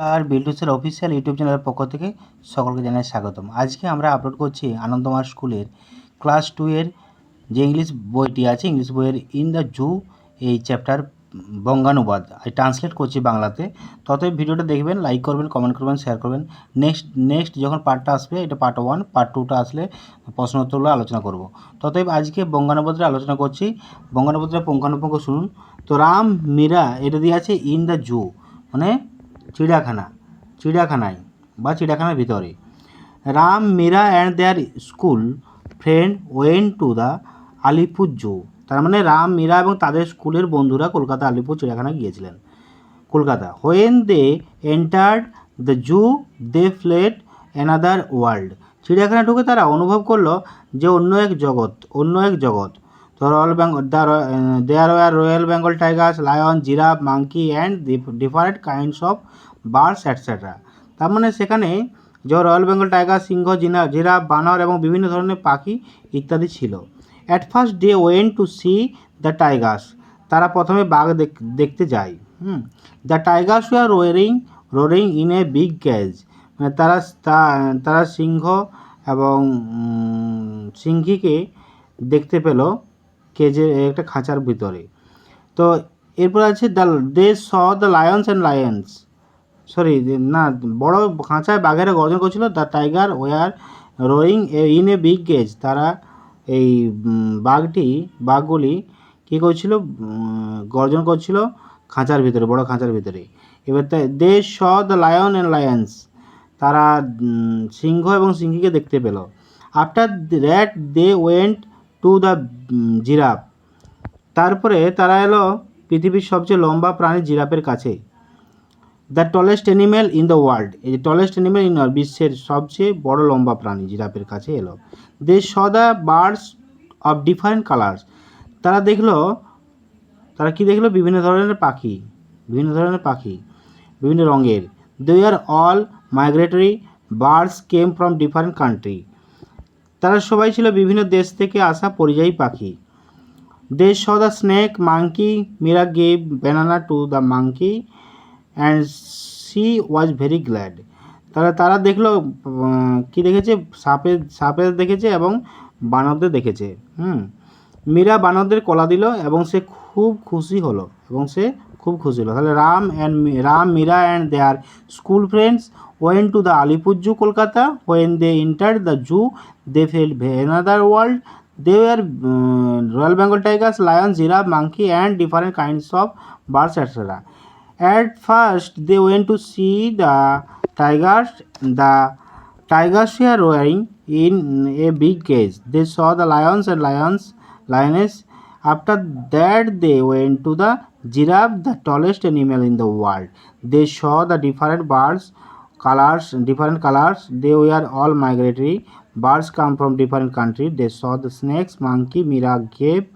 আর বিল্ডুসের official YouTube চ্যানেলের পক্ষ থেকে সকলকে জানাই স্বাগতম। আজকে আমরা আপলোড করছি আনন্দমার স্কুলের ক্লাস টু এর যে ইংলিশ বইটি আছে ইংলিশ বইয়ের ইন দ্য জু এই চ্যাপ্টার বঙ্গানুবাদ। ট্রান্সলেট করছি বাংলাতে। ততই ভিডিওটা দেখবেন লাইক করবেন কমেন্ট করবেন শেয়ার করবেন। নেক্সট নেক্সট যখন পার্টটা আসবে, এটা পার্ট ওয়ান পার্ট টুটা আসলে প্রশ্নোত্তরগুলো আলোচনা করব। ততই আজকে বঙ্গানুবাদটা আলোচনা করছি। বঙ্গানুবাদটা পুঙ্খানুপুঙ্খ শুনুন। তো রাম মীরা, এটা দিয়ে আছে ইন দ্য জু মানে চিড়িয়াখানা, চিড়িয়াখানায় বা চিড়িয়াখানার ভিতরে। Ram, Meera and their school friend went to the Alipore zoo তার মানে রাম, মীরা এবং তাদের স্কুলের বন্ধুরা কলকাতা আলিপুর চিড়িয়াখানায় গিয়েছিলেন। Kolkata. When they entered the zoo they fled another world চিড়িয়াখানা ঢুকে তারা অনুভব করল যে অন্য এক জগৎ, অন্য এক জগৎ। তো royal Bengal the there were royal Bengal tigers lion giraffe monkey and different kinds of birds et cetera তার মানে সেখানে যে রয়্যাল বেঙ্গল টাইগার সিংহ জিনা জিরাফ বানর এবং বিভিন্ন ধরনের পাখি ইত্যাদি ছিল। At first they went to see the tigers তারা প্রথমে বাঘ দেখ- দেখতে যায়। The tigers were roaring roaring in a big cage মানে তারা তারা সিংহ এবং সিংহীকে দেখতে পেল। কেজে একটা খাঁচার ভিতরে। তো এরপর আছে the they saw the lions and lions sorry না, বড় খাঁচায় বাঘেরা গর্জন করছিল the tiger were roaring in a big cage তারা এই বাঘটি, বাঘগুলি কী করছিল গর্জন করছিল খাঁচার ভিতরে, বড় খাঁচার ভিতরে। এবার তাই they saw the lion and lions তারা সিংহ এবং সিংহীকে দেখতে পেল। After that they went to the giraffe. তারপরে তারা এলো পৃথিবীর সবচেয়ে লম্বা প্রাণী জিরাফের কাছে। The tallest animal in the world. এই যে টলেস্ট অ্যানিম্যাল ইন বিশ্বের সবচেয়ে বড় লম্বা প্রাণী জিরাফের কাছে এলো। They saw the birds of different colours. তারা দেখল, তারা কি দেখল? বিভিন্ন ধরনের পাখি। বিভিন্ন ধরনের পাখি, বিভিন্ন রঙের। They are all migratory birds came from different country তারা সবাই ছিল বিভিন্ন দেশ থেকে আসা পরিযায়ী পাখি। They saw the snake monkey Meera gave banana to the monkey and she was very glad. তারা তারা দেখল কি দেখেছে? সাপে সাপে দেখেছে এবং বানরদের দেখেছে। হুম। মীরা বানরদের কলা দিল এবং সে খুব খুশি হলো এবং সে খুব খুশি হলো তাহলে Ram and Ram Meera and their school friends went to the Alipur zoo Kolkata when they enter the zoo they fell another world they are royal Bengal tigers lion giraffe monkey and different kinds of birds etcetera At first, they went to see the tigers. The tigers were roaring in a big cage. They saw the lions and lions, lioness. After that, they went to the giraffe, the tallest animal in the world. They saw the different birds, colors, different colors. They were all migratory. Birds come from different countries. They saw the snakes, monkey, Mira gave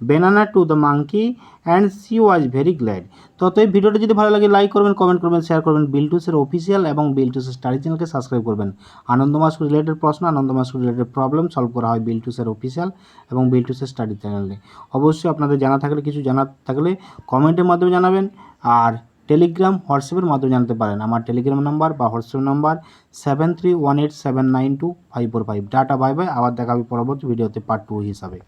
banana to the monkey and she was very glad. তো এই ভিডিওটা যদি ভালো লাগে like করবেন comment করবেন share করবেন বিলটুসের official এবং বিলটুসের স্টাডি চ্যানেলকে সাবস্ক্রাইব করবেন। আনন্দমাস রিলেটেড প্রশ্ন আনন্দমাস রিলেটেড প্রবলেম সলভ করা হয় বিলটুসের অফিসিয়াল এবং বিলটুসের স্টাডি চ্যানেলে অবশ্যই আপনাদের জানা থাকলে, কিছু জানা থাকলে কমেন্টের মাধ্যমে জানাবেন আর টেলিগ্রাম হোয়াটসঅ্যাপের মাধ্যমে জানতে পারেন। আমার টেলিগ্রাম নাম্বার বা WhatsApp number seven three one eight seven nine two five four five data bye bye আবার দেখা পরবর্তী ভিডিওতে পার্ট টু হিসাবে।